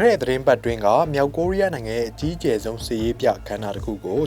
ခဲ့တဲ့သတင်းပတ်တွင်းကမြောက်ကိုရီးယားနိုင်ငံရဲ့အကြီးအကျယ်ဆုံးစစ်ရေးပြခန္ဓာတစ်ခုကို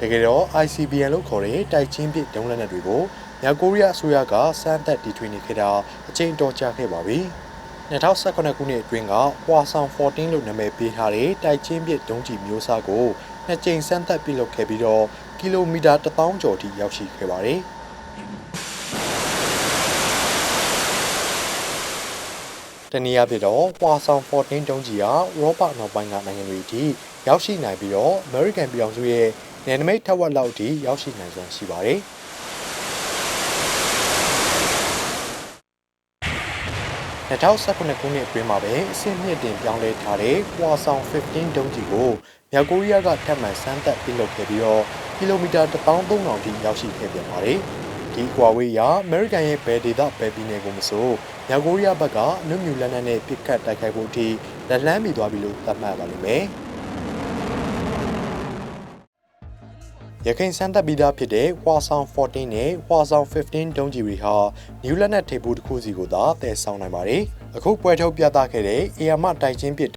တကယ်တော့ ICBM လို့ခေါ်တဲ့တိုက်ချင်းပစ်ဒုံးလက်နက်တွေကိုမြောက်ကိုရီးယားအစိုးရကစမ်းသပ်တီထွင်နေခဲ့တာအချိန်တော်ကြာခဲ့ပါပြီ။2018ခုနှစ်အတွင်းကဟွာဆောင်14လို့နာမည်ပေးထားတဲ့တိုက်ချင်းပစ်ဒုံးကျည်မျိုးစားကိုနှစ်ကြိမ်စမ်းသပ်ပြုလုပ်ခဲ့ပြီးတော့ကီလိုမီတာ1000ကျော်ထိရောက်ရှိခဲ့ပါတယ်။တနည်းအားဖြင့်တော့ဟွာဆောင်14ဒုံးကျည်ဟာရောပနောက်ပိုင်းကနိုင်ငံတွေအထိရောက်ရှိနိုင်ပြီးတော့ American ပြည်အောင်စုရဲ့ နယ်နိမိတ်ထက်ဝက်လောက်အထိရောက်ရှိနိုင်စွမ်းရှိပါတယ်။2019ခုနှစ်အတွင်းမှာပဲအဆင့်မြင့်တင်ပြောင်းလဲထားတဲ့ဟွာဆောင်15ဒုံးကျည်ကိုမြောက်ကိုရီးယားကထပ်မံစမ်းသပ်ပြုလုပ်ခဲ့ပြီးတော့ကီလိုမီတာ1300ထိရောက်ရှိခဲ့ပြန်ပါတယ်။ဒီကွာဝေးရာအမေရိကန်ရဲ့ဘယ်ဒေသဘယ်ပြည်နယ်ကိုမဆိုမြောက်ကိုရီးယားဘက်ကအနုမြူလက်နက်နဲ့ပစ်ခတ်တိုက်ခိုက်ဖို့အထိလက်လန်းမိသွားပြီလို့သတ်မှတ်ပါလိမ့်မယ်။ ရခိုင်စမ်းသပ်ပြီးသားဖြစ်တဲ့ဟွာဆောင်14နဲ့ဟွာဆောင်15ဒုံးကျည်တွေဟာနျူလက်နက်ထိပ်ဖူးတစ်ခုစီကိုသာတည်ဆောင်နိုင်ပါတယ်။အခုပွဲထုတ်ပြသခဲ့တဲ့အေယာမတိုက်ချင်းပစ်